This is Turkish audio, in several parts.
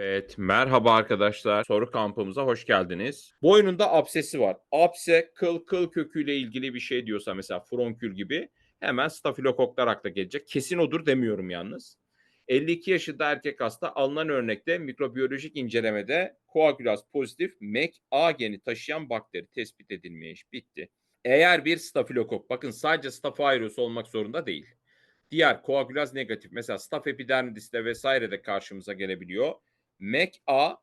Evet, merhaba arkadaşlar. Soru kampımıza hoş geldiniz. Boynunda absesi var. Abse kıl kıl köküyle ilgili bir şey diyorsa mesela fronkül gibi hemen stafilokoklar akla gelecek. Kesin odur demiyorum yalnız. 52 yaşında erkek hasta alınan örnekte mikrobiyolojik incelemede koagülaz pozitif MEK-A geni taşıyan bakteri tespit edilmiş. Bitti. Eğer bir stafilokok, bakın sadece staphylococcus olmak zorunda değil. Diğer koagülaz negatif mesela staf epidermidiste vesaire de karşımıza gelebiliyor. MEK-A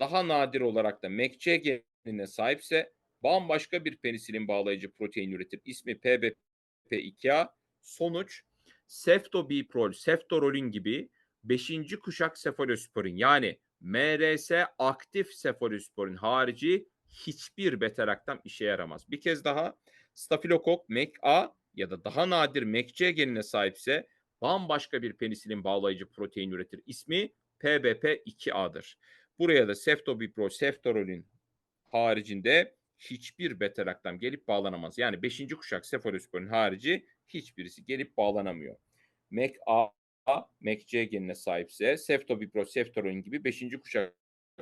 daha nadir olarak da MEK-C genine sahipse bambaşka bir penisilin bağlayıcı protein üretir. İsmi PBP2A. Sonuç ceftobiprol, ceftorolin gibi 5. kuşak sefalosporin yani MRS aktif sefalosporin harici hiçbir beta-laktam işe yaramaz. Bir kez daha stafilokok MEK-A ya da daha nadir MEK-C genine sahipse bambaşka bir penisilin bağlayıcı protein üretir. İsmi PBP2A'dır. Buraya da ceftobiprol, ceftorolin haricinde hiçbir beta-laktam gelip bağlanamaz. Yani 5. kuşak sefalosporin harici hiçbirisi gelip bağlanamıyor. MEK-A, MEK-C genine sahipse ceftobiprol, ceftorolin gibi 5. kuşak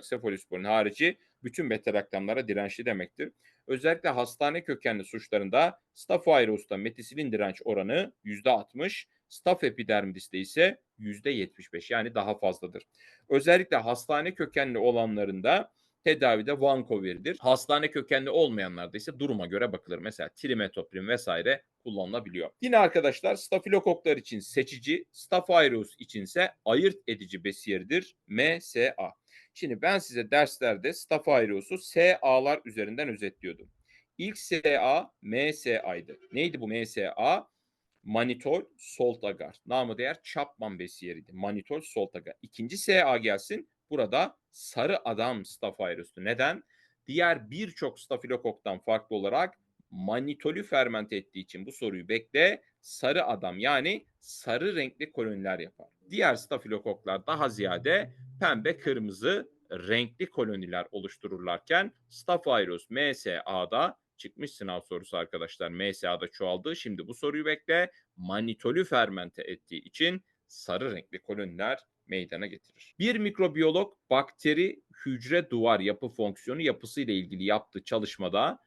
sefalosporin harici bütün beta-laktamlara dirençli demektir. Özellikle hastane kökenli suçlarında Staphylococcus'ta metisilin direnç oranı %60, Staph epidermidis'te ise %75 yani daha fazladır. Özellikle hastane kökenli olanlarında tedavide vanko verilir. Hastane kökenli olmayanlarda ise duruma göre bakılır. Mesela trimetoprim vesaire kullanılabiliyor. Yine arkadaşlar stafilokoklar için seçici, Staphylococcus içinse ayırt edici besiyeridir MSA. Şimdi ben size derslerde Staphylococcus'u SA'lar üzerinden özetliyordum. İlk SA MSA'ydı. Neydi bu MSA? Manitol salt agar. Namı değer Chapman besiyeriydi. Manitol salt agar. İkinci SA gelsin. Burada sarı adam Staphylococcus'tu. Neden? Diğer birçok stafilokoktan farklı olarak manitolü fermente ettiği için bu soruyu bekle. Sarı adam yani sarı renkli koloniler yapar. Diğer stafilokoklar daha ziyade pembe kırmızı renkli koloniler oluştururlarken Staphylococcus MSA'da çıkmış sınav sorusu arkadaşlar. MSA'da çoğaldı. Şimdi bu soruyu bekle. Manitolü fermente ettiği için sarı renkli koloniler meydana getirir. Bir mikrobiyolog bakteri hücre duvar yapı fonksiyonu yapısı ile ilgili yaptığı çalışmada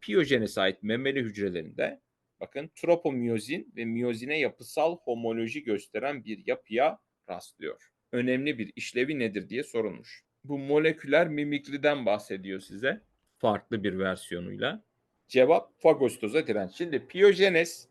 piyojene ait memeli hücrelerinde bakın tropomiyozin ve miyozine yapısal homoloji gösteren bir yapıya rastlıyor. Önemli bir işlevi nedir diye sorulmuş. Bu moleküler mimikriden bahsediyor size farklı bir versiyonuyla. Cevap fagostoza direnç. Şimdi piyojenez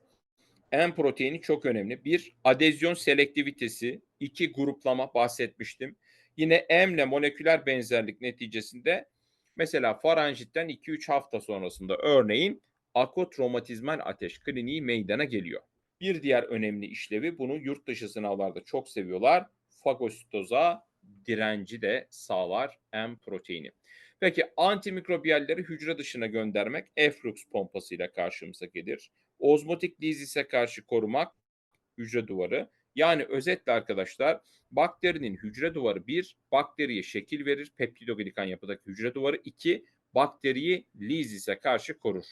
en proteini çok önemli. Bir, adezyon selektivitesi. iki gruplama bahsetmiştim. Yine M ile moleküler benzerlik neticesinde mesela faranjitten 2-3 hafta sonrasında örneğin akotromatizmal ateş kliniği meydana geliyor. Bir diğer önemli işlevi bunu yurt dışı sınavlarda çok seviyorlar. Fagositoza direnci de sağlar M proteini. Peki antimikrobiyalleri hücre dışına göndermek efflux pompasıyla karşımıza gelir. Ozmotik lizise karşı korumak hücre duvarı. Yani özetle arkadaşlar bakterinin hücre duvarı bir, bakteriye şekil verir. Peptidoglikan yapıdaki hücre duvarı iki, bakteriyi lizise karşı korur.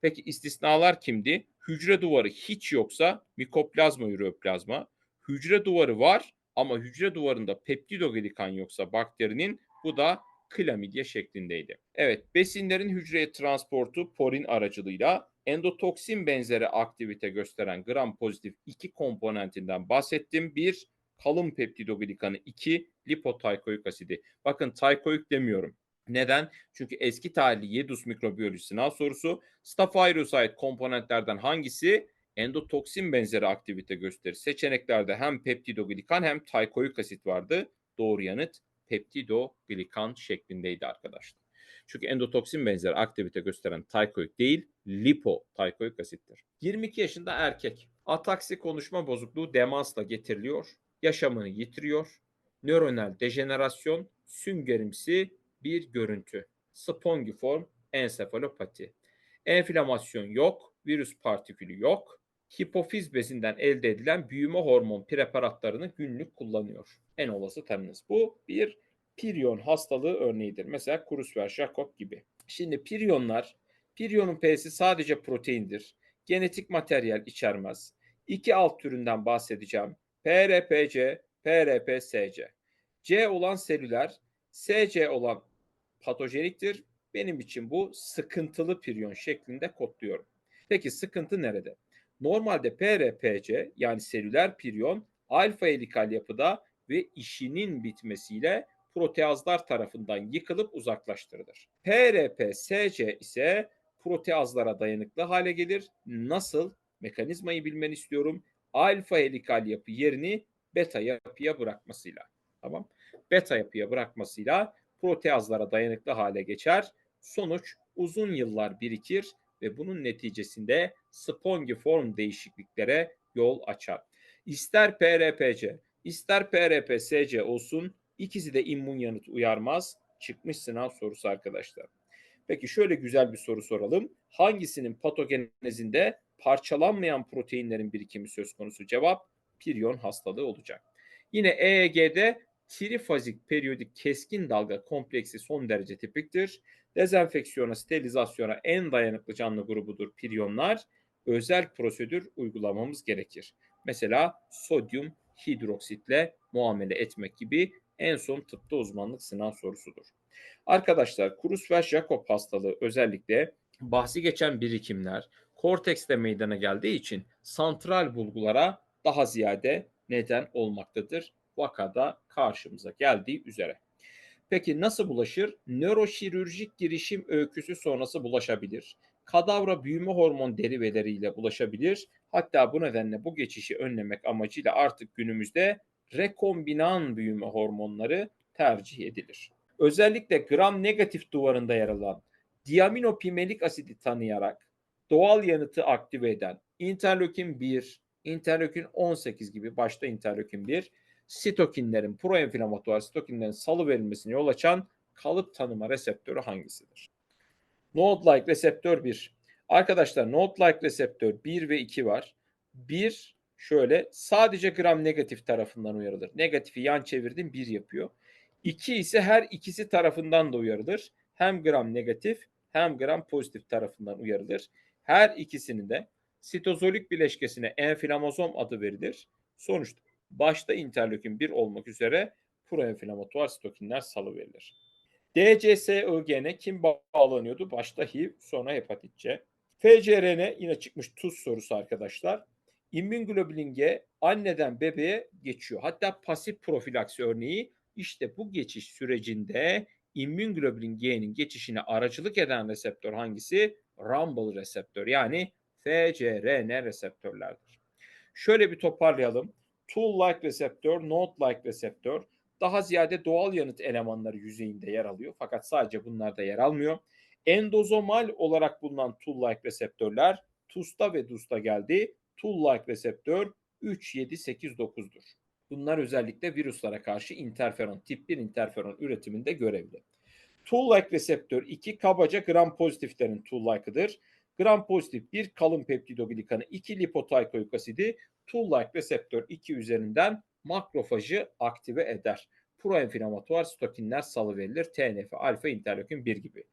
Peki istisnalar kimdi? Hücre duvarı hiç yoksa mikoplazma üreoplazma. Hücre duvarı var ama hücre duvarında peptidoglikan yoksa bakterinin bu da klamidya şeklindeydi. Evet, besinlerin hücreye transportu porin aracılığıyla endotoksin benzeri aktivite gösteren gram pozitif iki komponentinden bahsettim. Bir, kalın peptidoglikanı, iki, lipotaykoik asidi. Bakın taykoik demiyorum. Neden? Çünkü eski tarihli Yedus mikrobiyoloji sınav sorusu Staphylococcus'a ait komponentlerden hangisi endotoksin benzeri aktivite gösterir? Seçeneklerde hem peptidoglikan hem taykoik asit vardı. Doğru yanıt peptidoglikan şeklindeydi arkadaşlar. Çünkü endotoksin benzeri aktivite gösteren taykoik değil, lipo taykoik asittir. 22 yaşında erkek. Ataksi konuşma bozukluğu demansla getiriliyor. Yaşamını yitiriyor. Nöronal dejenerasyon, süngerimsi bir görüntü. Spongiform ensefalopati. Enflamasyon yok, virüs partikülü yok. Hipofiz bezinden elde edilen büyüme hormon preparatlarını günlük kullanıyor. En olası tanınız. Bu bir piryon hastalığı örneğidir. Mesela Krusver-Jakob gibi. Şimdi piryonlar, piryonun P'si sadece proteindir. Genetik materyal içermez. İki alt türünden bahsedeceğim. PRPC, PRPSC. C olan selüler, SC olan patojeniktir. Benim için bu sıkıntılı priyon şeklinde kodluyorum. Peki sıkıntı nerede? Normalde PRPC yani selüler priyon alfa helikal yapıda ve işinin bitmesiyle proteazlar tarafından yıkılıp uzaklaştırılır. PRP-SC ise proteazlara dayanıklı hale gelir. Nasıl? Mekanizmayı bilmeni istiyorum. Alfa helikal yapı yerini beta yapıya bırakmasıyla. Tamam. Beta yapıya bırakmasıyla proteazlara dayanıklı hale geçer. Sonuç uzun yıllar birikir ve bunun neticesinde spongiform değişikliklere yol açar. İster PRPC, ister PRP-SC olsun ikisi de immün yanıt uyarmaz. Çıkmış sınav sorusu arkadaşlar. Peki şöyle güzel bir soru soralım. Hangisinin patogenezinde parçalanmayan proteinlerin birikimi söz konusu? Cevap priyon hastalığı olacak. Yine EEG'de trifazik periyodik keskin dalga kompleksi son derece tipiktir. Dezenfeksiyona, sterilizasyona en dayanıklı canlı grubudur priyonlar. Özel prosedür uygulamamız gerekir. Mesela sodyum hidroksitle muamele etmek gibi en son tıpta uzmanlık sınav sorusudur. Arkadaşlar Creutzfeldt-Jakob hastalığı özellikle bahsi geçen birikimler kortekste meydana geldiği için santral bulgulara daha ziyade neden olmaktadır. Vakada karşımıza geldiği üzere. Peki nasıl bulaşır? Nöroşirürjik girişim öyküsü sonrası bulaşabilir. Kadavra büyüme hormon deriveleriyle bulaşabilir. Hatta bu nedenle bu geçişi önlemek amacıyla artık günümüzde rekombinan büyüme hormonları tercih edilir. Özellikle gram negatif duvarında yer alan diaminopimelik asidi tanıyarak doğal yanıtı aktive eden interleukin 1, interleukin 18 gibi başta interleukin 1 sitokinlerin proenflamatuar sitokinlerin salı verilmesine yol açan kalıp tanıma reseptörü hangisidir? Node-like reseptör 1. Arkadaşlar node-like reseptör 1 ve 2 var. 1 şöyle sadece gram negatif tarafından uyarılır. Negatifi yan çevirdim 1 yapıyor. 2 ise her ikisi tarafından da uyarılır. Hem gram negatif hem gram pozitif tarafından uyarılır. Her ikisinin de sitozolik bileşkesine enflamozom adı verilir. Sonuçta başta interleukin 1 olmak üzere proenflamatuar sitokinler salı verilir. DCSIG'ne kim bağlanıyordu? Başta HIV, sonra hepatit C. FCRN yine çıkmış tuz sorusu arkadaşlar. İmmünglobulin G anneden bebeğe geçiyor. Hatta pasif profilaksi örneği işte bu geçiş sürecinde immünglobulin G'nin geçişine aracılık eden reseptör hangisi? Rumble reseptör yani FCRN reseptörlerdir. Şöyle bir toparlayalım. Tool-like reseptör, node-like reseptör daha ziyade doğal yanıt elemanları yüzeyinde yer alıyor. Fakat sadece bunlarda yer almıyor. Endozomal olarak bulunan tool-like reseptörler TUS'ta ve DUS'ta geldi. Tool-like reseptör 3, 7, 8, 9'dur. Bunlar özellikle virüslere karşı interferon, tip 1 interferon üretiminde görevli. Tool-like reseptör 2 kabaca gram pozitiflerin tool-like'ıdır. Gram pozitif bir kalın peptidoglikanı 2 lipotaykoik asidi tool-like reseptör 2 üzerinden makrofajı aktive eder. Proenflamatuar stokinler salıverilir. TNF, alfa, interleukin 1 gibi.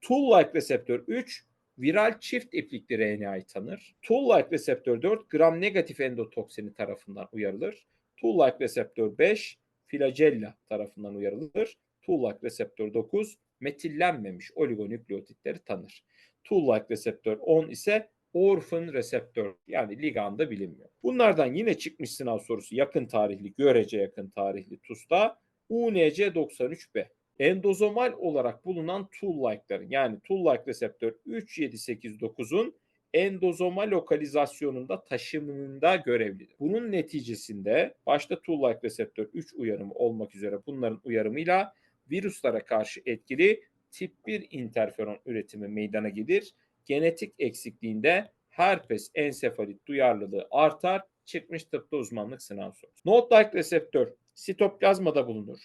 Tool-like reseptör 3 viral çift iplikli RNA'yı tanır. Tool-like reseptör 4 gram negatif endotoksini tarafından uyarılır. Tool-like reseptör 5 flagella tarafından uyarılır. Tool-like reseptör 9 metillenmemiş oligonükleotitleri tanır. Tool-like reseptör 10 ise orphan reseptör yani liganda bilinmiyor. Bunlardan yine çıkmış sınav sorusu yakın tarihli, görece yakın tarihli TUS'ta UNC93B. Endozomal olarak bulunan tool-like'ların yani tool-like reseptör 3, 7, 8, 9'un endozoma lokalizasyonunda taşımında görevlidir. Bunun neticesinde başta tool-like reseptör 3 uyarımı olmak üzere bunların uyarımıyla virüslere karşı etkili tip 1 interferon üretimi meydana gelir. Genetik eksikliğinde herpes ensefalit duyarlılığı artar. Çıkmış tıpta uzmanlık sınav sorusu. Node-like reseptör sitoplazmada bulunur.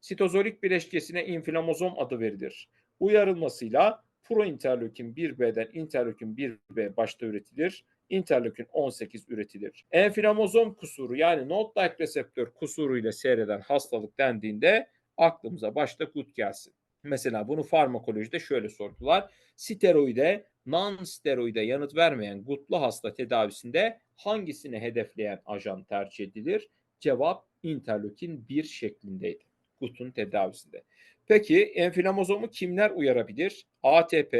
Sitozolik bileşkesine inflamozom adı verilir. Uyarılmasıyla prointerleukin 1B'den interleukin 1B başta üretilir. Interleukin 18 üretilir. Enflamozom kusuru yani node-like reseptör kusuruyla seyreden hastalık dendiğinde aklımıza başta gut gelsin. Mesela bunu farmakolojide şöyle sordular. Steroide, non-steroide yanıt vermeyen gutlu hasta tedavisinde hangisini hedefleyen ajan tercih edilir? Cevap interleukin 1 şeklindeydi. gutun tedavisinde. Peki enflamozomu kimler uyarabilir? ATP,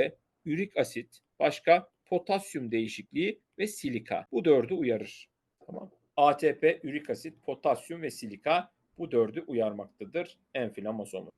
ürik asit, başka potasyum değişikliği ve silika. Bu dördü uyarır. Tamam. ATP, ürik asit, potasyum ve silika bu dördü uyarmaktadır enflamozomu.